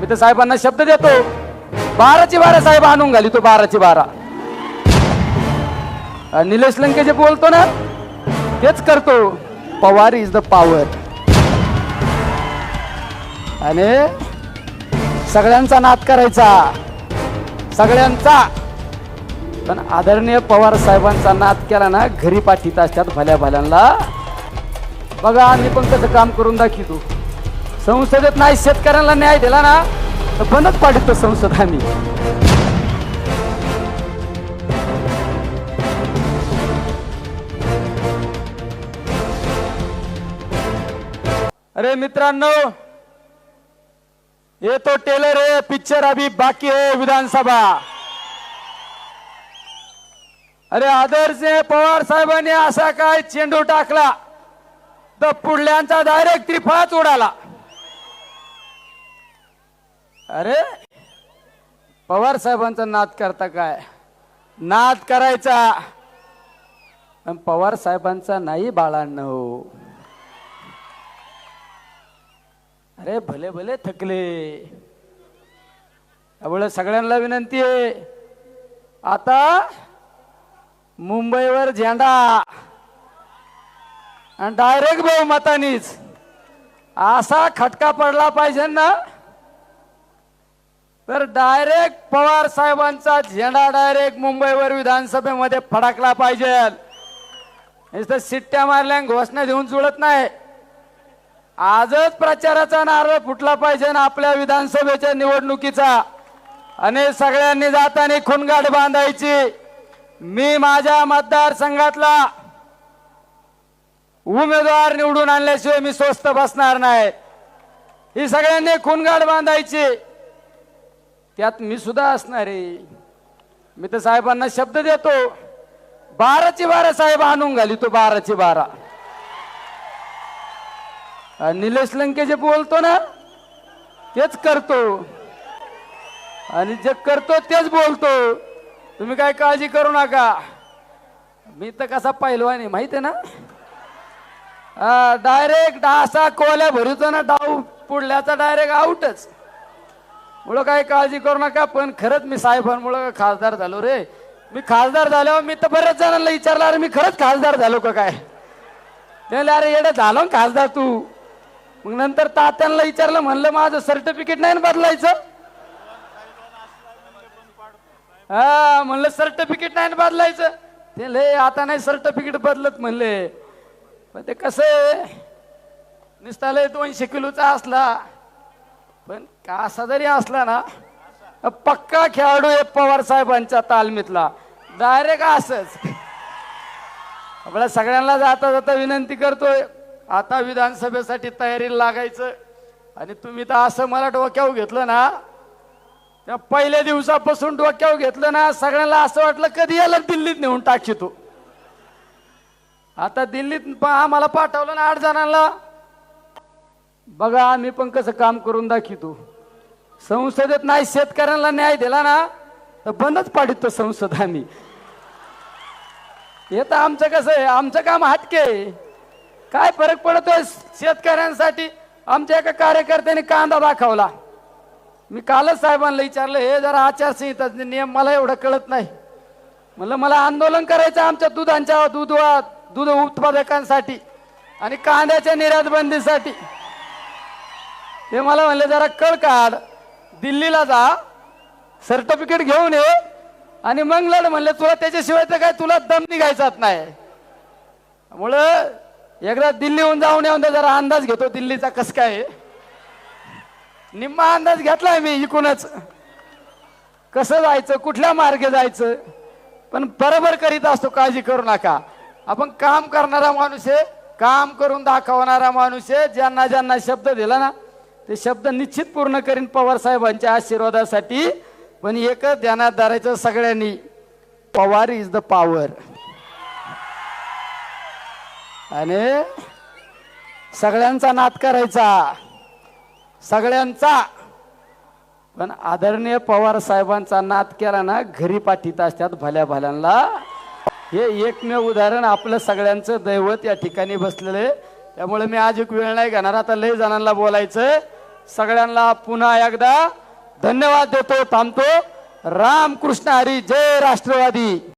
मी तर साहेबांना शब्द देतो. बाराची बारा साहेब आणून घाली तो बाराची बारा. आणि निलेश लंके जे बोलतो ना तेच करतो. पवार इज द पॉवर आणि सगळ्यांचा नाद करायचा. सगळ्यांचा. पण आदरणीय पवार साहेबांचा नाद केला ना घरी पाठीत असतात भल्या भल्यांना. बघा आम्ही पण कसं काम करून दाखवतो. संसदेत नाही शेतकऱ्यांना न्याय दिला ना तर बंदच पाठवतो संसद आम्ही. अरे मित्रांनो ये तो टेलर है पिक्चर अभी बाकी है विधानसभा. अरे आदर्श पवार साहेबांनी असा काय चेंडू टाकला तर पुढल्यांचा डायरेक्ट त्रिफळाच उडाला. अरे पवार साहेबांचा नाद करता काय? नाद करायचा. पण पवार साहेबांचा नाही बाळांना. हो अरे भले भले थकले. त्यामुळे सगळ्यांना विनंती आहे. आता मुंबईवर झेंडा. आणि डायरेक्ट बहुमतानीच. असा खटका पडला पाहिजे ना. तर डायरेक्ट पवार साहेबांचा झेंडा डायरेक्ट मुंबईवर विधानसभेमध्ये फडकला पाहिजे. नुसतं सिट्ट्या मारल्या घोषणा देऊन जुळत नाही. आजच प्रचाराचा नारळ फुटला पाहिजे ना आपल्या विधानसभेच्या निवडणुकीचा. आणि सगळ्यांनी जाताना खुनगाठ बांधायची. मी माझ्या मतदारसंघातला उमेदवार निवडून आणल्याशिवाय मी स्वस्त बसणार नाही. ही सगळ्यांनी खुनगाठ बांधायची. त्यात मी सुद्धा असणार आहे. मी तर साहेबांना शब्द देतो. बाराची बारा साहेब आणून घाली तो बाराची बारा. निलेश लंके जे बोलतो ना तेच करतो. आणि जे करतो तेच बोलतो. तुम्ही काय काळजी करू नका. मी तर कसा पहिलवान आहे माहिती आहे ना? डायरेक्ट डासा कोल्या भरूचा ना डाव पुढल्याचा डायरेक्ट आउटच मुळं काय काळजी करू नका पण खरंच मी साहेबांमुळं खासदार झालो रे. मी खासदार झाल्यावर मी तर बऱ्याच जणांना विचारलं अरे मी खरंच खासदार झालो का काय? त्याला अरे येडं झालो ना खासदार तू. मग नंतर तात्यांना विचारलं म्हणलं माझं सर्टिफिकेट नाही ना बदलायचं? हा म्हणलं सर्टिफिकेट नाही ना बदलायचं. ते लय आता नाही सर्टिफिकेट बदलत म्हणले. पण ते कसं आहे? लय दोनशे किलोचा असला. पण असा जरी असला ना पक्का खेळाडू आहे पवार साहेबांच्या तालमीतला. डायरेक्ट असच. आपल्या सगळ्यांना जाता जाता विनंती करतोय. आता विधानसभेसाठी तयारीला लागायचं. आणि तुम्ही तर असं मला डोक्यावर घेतलं ना त्या पहिल्या दिवसापासून डोक्यावर घेतलं ना सगळ्यांना असं वाटलं कधी याला दिल्लीत नेऊन टाकतो आता दिल्लीत प- आम्हाला पाठवलं ना आठ जणांना. बघा आम्ही पण कसं काम करून दाखवतो संसदेत नाही शेतकऱ्यांना न्याय दिला ना तर बंदच पाडितो संसद आम्ही. हे तर आमचं कसं आहे आमचं काम हटके आहे. काय फरक पडतोय शेतकऱ्यांसाठी? आमच्या एका कार्यकर्त्याने कांदा दाखवला मी कालच साहेबांना विचारलं हे जरा आचारसंहिता नियम मला एवढं कळत नाही. म्हणलं मला आंदोलन करायचं आमच्या दुधांच्या दूध दूध उत्पादकांसाठी आणि कांद्याच्या निर्यात बंदीसाठी ते मला म्हणले जरा कळ काढ. दिल्लीला जा. सर्टिफिकेट घेऊन ये. आणि मग लढ म्हणले तुला त्याच्याशिवाय तर काय तुला दम निघायचाच नाही. त्यामुळं एकदा दिल्लीहून जाऊन येऊन जरा अंदाज घेतो दिल्लीचा कस काय निम्मा अंदाज घेतलाय मी इकूनच. कसं जायचं कुठल्या मार्गे जायचं पण बरोबर करीत असतो काळजी करू नका. आपण काम करणारा माणूस आहे काम करून दाखवणारा माणूस आहे. ज्यांना ज्यांना शब्द दिला ना ते शब्द निश्चित पूर्ण करीन पवार साहेबांच्या आशीर्वादासाठी. पण एकच ध्यानात धरायचं सगळ्यांनी पवार इज द पॉवर आणि सगळ्यांचा नाद करायचा. सगळ्यांचा. पण आदरणीय पवार साहेबांचा नाद केला ना घरी पाठीत असतात भल्या भल्यांना. हे एकमेव उदाहरण आपलं सगळ्यांचं दैवत या ठिकाणी बसलेलं आहे. त्यामुळे मी आज एक वेळ नाही घेणार. आता लय जणांना बोलायचं. सगळ्यांना पुन्हा एकदा धन्यवाद देतो थांबतो. रामकृष्ण हरी जय राष्ट्रवादी.